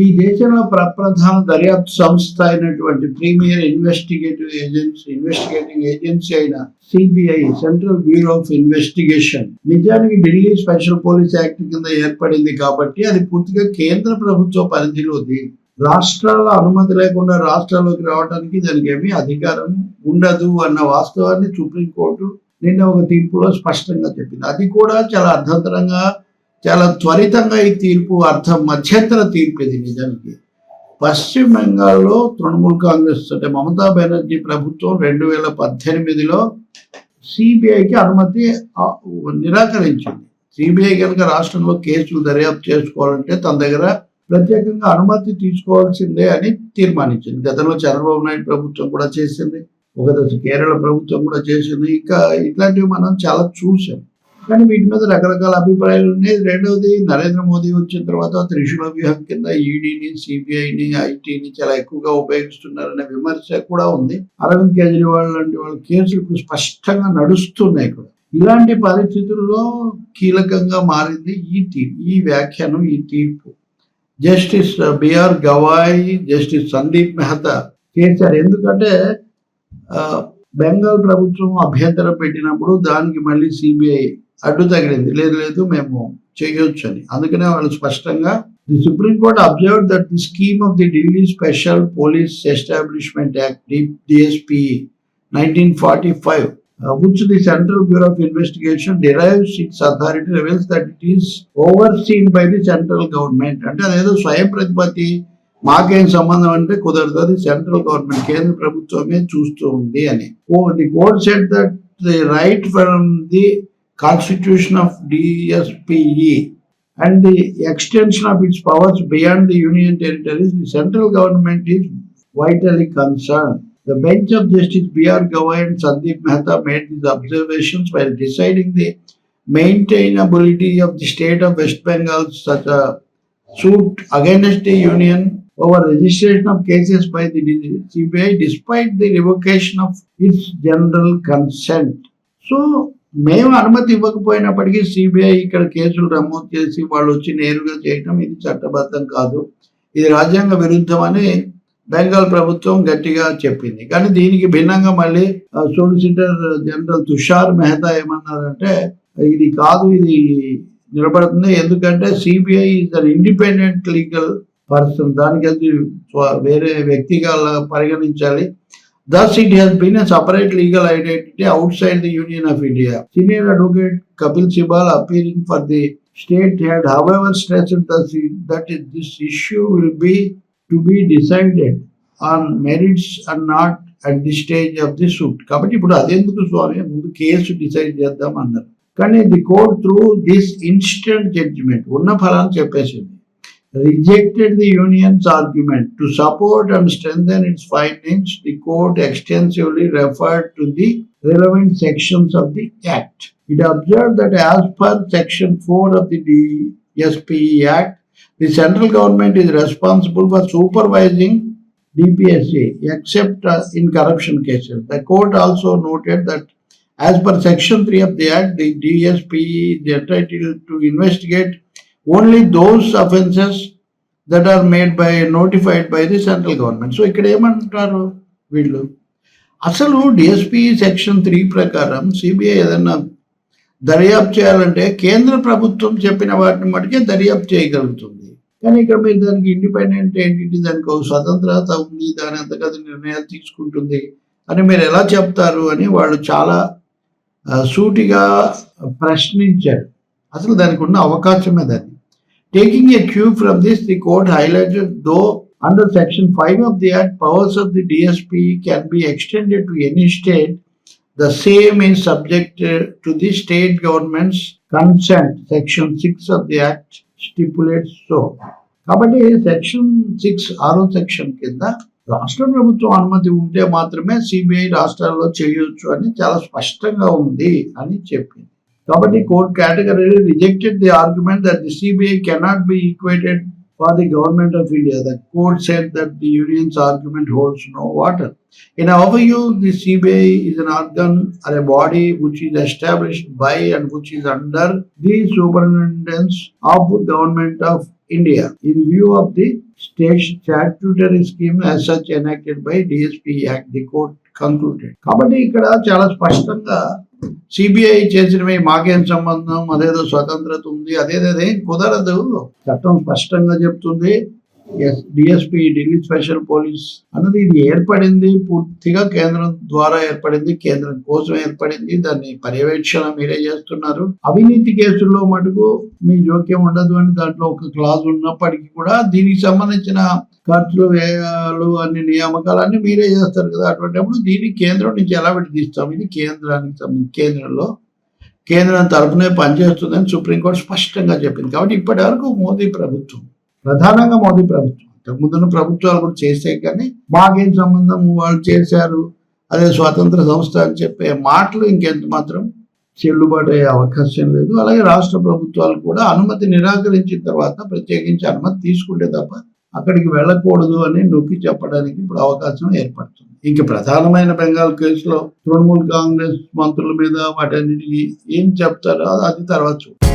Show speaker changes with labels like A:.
A: ఈ దేశంలో ప్రప్రధాన దర్యాప్తు సంస్థ అయినటువంటి premier investigative agency investigating agency అయిన CBI central bureau of investigation. నిజానికి ఢిల్లీ స్పెషల్ పోలీస్ యాక్ట్ కింద ఏర్పడింది కాబట్టి అది పూర్తిగా కేంద్ర ప్రభుత్వ పరిధిలోది. రాష్ట్రాల అనుమతి లేకుండా రాష్ట్రాల్లోకి రావడానికి దానికి ఏమీ అధికారం ఉండదు అన్న వాస్తవాన్ని సుప్రీంకోర్టు నిన్న ఒక తీర్పులో స్పష్టంగా చెప్పింది. అది కూడా చాలా అర్థంతరంగా చాలా త్వరితంగా ఈ తీర్పు అర్థం మధ్యంతర తీర్పు ఇది నిజానికి. పశ్చిమ బెంగాల్లో తృణమూల్ కాంగ్రెస్ అంటే మమతా బెనర్జీ ప్రభుత్వం రెండు వేల పద్దెనిమిదిలో సిబిఐకి అనుమతి నిరాకరించింది. సిబిఐ కనుక రాష్ట్రంలో కేసులు దర్యాప్తు చేసుకోవాలంటే తన దగ్గర ప్రత్యేకంగా అనుమతి తీసుకోవాల్సిందే అని తీర్మానించింది. గతంలో చంద్రబాబు నాయుడు ప్రభుత్వం కూడా చేసింది ఒక దశ కేరళ ప్రభుత్వం కూడా చేసింది. ఇంకా ఇట్లాంటివి మనం చాలా చూసాం కానీ వీటి మీద రకరకాల అభిప్రాయాలు ఉన్నాయి. రెండవది నరేంద్ర మోదీ వచ్చిన తర్వాత త్రిశూల వ్యూహం కింద ఈడీని సిబిఐని ఐటీని చాలా ఎక్కువగా ఉపయోగిస్తున్నారనే విమర్శ కూడా ఉంది. అరవింద్ కేజ్రీవాల్ లాంటి వాళ్ళ కేసులు ఇప్పుడు స్పష్టంగా నడుస్తున్నాయి ఇక్కడ. ఇలాంటి పరిస్థితుల్లో కీలకంగా మారింది ఈ తీర్పు ఈ వ్యాఖ్యానం ఈ తీర్పు. Justice B R Gavai justice Sandeep Mehta చేశారు. ఎందుకంటే బెంగాల్ ప్రభుత్వం అభ్యంతరం పెట్టినప్పుడు దానికి మళ్ళీ సిబిఐ అడ్డు తగిలింది. లేదు లేదు మేము చేయొచ్చు అని అందుకనే వాళ్ళు స్పష్టంగా the supreme court observe that the scheme of the Delhi special police establishment act DSP nineteen forty five uh, which the Central Bureau of Investigation derives its authority reveals that it is overseen by the central government. అంటే అదేదో స్వయం ప్రతిపత్తి మాకేం సంబంధం అంటే కుదరదు అది central government కేంద్ర ప్రభుత్వమే చూస్తూ ఉంది అని. ఓ the court set that the right from the constitution of DSPE and the extension of its powers beyond the union territories, the central government is vitally concerned. The bench of Justice B.R. Gawai and Sandeep Mehta made these observations while deciding the maintainability of the state of West Bengal such a suit against the union over registration of cases by the CBI despite the revocation of its general consent. So మేము అనుమతి ఇవ్వకపోయినప్పటికీ CBI ఇక్కడ కేసులు నమోదు చేసి వాళ్ళు వచ్చి నేరుగా చేయటం ఇది చట్టబద్ధం కాదు. ఇది రాజ్యాంగ విరుద్ధమని బెంగాల్ ప్రభుత్వం గట్టిగా చెప్పింది. కానీ దీనికి భిన్నంగా మళ్ళీ సోలిసిటర్ జనరల్ తుషార్ మెహతా ఏమన్నారంటే ఇది కాదు ఇది నిలబడుతుంది. ఎందుకంటే CBI is an independent legal person దానికి అది వేరే వ్యక్తిగా పరిగణించాలి. Thus, it has been a separate legal identity outside the Union of India. Senior advocate Kapil Sibal, appearing for the state, had, however, stressed that this issue will be to be decided on merits and not at the stage of the suit. కాబట్టి ఇప్పుడు అదెందుకు స్వామి ముందు case decide చేద్దాం అన్నారు కానీ the court through this instant judgement ఉన్న ఫలాన్ని చెప్పేసింది rejected the union's argument. To support and strengthen its findings, the court extensively referred to the relevant sections of the Act. It observed that as per Section 4 of the DSPE Act, the central government is responsible for supervising DPSA except uh, in corruption cases. The court also noted that as per Section 3 of the Act, the DSPE is entitled to investigate only those offences that are made by notified by the central government so ఇక్కడ ఏమంటారు వీళ్ళు? అసలు DSP section three ప్రకారం CBI ఏదన్నా దర్యాప్తు చేయాలంటే కేంద్ర ప్రభుత్వం చెప్పిన వాటిని మటుకే దర్యాప్తు చేయగలుగుతుంది. కానీ ఇక్కడ మీరు దానికి ఇండిపెండెంట్ ఏంటి దానికి ఒక స్వతంత్రత ఉంది దాని అంతగత నిర్ణయాలు తీసుకుంటుంది అని మీరు ఎలా చెప్తారు అని వాళ్ళు చాలా సూటిగా ప్రశ్నించారు. అసలు దానికి ఉన్న అవకాశమే దాన్ని Taking a cue from this, the court highlighted though under section 5 of the act, powers of the DSP can be extended to any state, the same is subject to the state government's consent. Section 6 of the act stipulates so. కాబట్టి section six ఆరో section కింద రాష్ట్ర ప్రభుత్వం అనుమతి ఉంటే మాత్రమే CBI రాష్ట్రాల్లో చేయొచ్చు అని చాలా స్పష్టంగా ఉంది అని చెప్పింది కాబట్టి court category rejected the argument that the CBI cannot be equated for the government of India. The court said that the union's argument holds no water. In our view, the CBI is an organ or a body which is established by and which is under the superintendence of the government of India in view of the state statutory scheme as such enacted by DSP Act, the court concluded. కాబట్టి ఇక్కడ చాలా స్పష్టంగా CBI చేసినవి మాకేం సంబంధం? అదేదో స్వతంత్రత ఉంది. అదేదేదేం కుదరదు. చట్టం స్పష్టంగా చెప్తుంది. డిఎస్పి ఢిల్లీ స్పెషల్ పోలీస్ అన్నది ఇది ఏర్పడింది పూర్తిగా కేంద్రం ద్వారా ఏర్పడింది కేంద్రం కోసం ఏర్పడింది దాన్ని పర్యవేక్షణ మీరే చేస్తున్నారు. అవినీతి కేసుల్లో మటుకు మీ జోక్యం ఉండదు అని దాంట్లో ఒక క్లాజ్ ఉన్నప్పటికీ కూడా దీనికి సంబంధించిన ఖర్చులు వ్యయాలు అన్ని నియామకాలు అన్ని మీరే చేస్తారు కదా. అటువంటిప్పుడు దీన్ని కేంద్రం నుంచి ఎలా విడదీస్తాం? ఇది కేంద్రానికి సంబంధించి కేంద్రంలో కేంద్రం తరఫునే పనిచేస్తుందని సుప్రీంకోర్టు స్పష్టంగా చెప్పింది. కాబట్టి ఇప్పటి వరకు మోదీ ప్రభుత్వం ప్రధానంగా మోదీ ప్రభుత్వం. ముందున్న ప్రభుత్వాలు కూడా చేసాయి కానీ మాకేం సంబంధం? వాళ్ళు చేశారు. అదే స్వాతంత్ర సంస్థ అని చెప్పే మాటలు ఇంకెంత మాత్రం చెల్లుబాటు అయ్యే అవకాశం లేదు. అలాగే రాష్ట్ర ప్రభుత్వాలు కూడా అనుమతి నిరాకరించిన తర్వాత ప్రత్యేకించి అనుమతి తీసుకుంటే తప్ప అక్కడికి వెళ్ళకూడదు అని నొక్కి చెప్పడానికి ఇప్పుడు అవకాశం ఏర్పడుతుంది. ఇంక ప్రధానమైన బెంగాల్ కేసులో తృణమూల్ కాంగ్రెస్ మంత్రుల మీద వాటన్నిటికీ ఏం చెప్తారో అది తర్వాత చూడాలి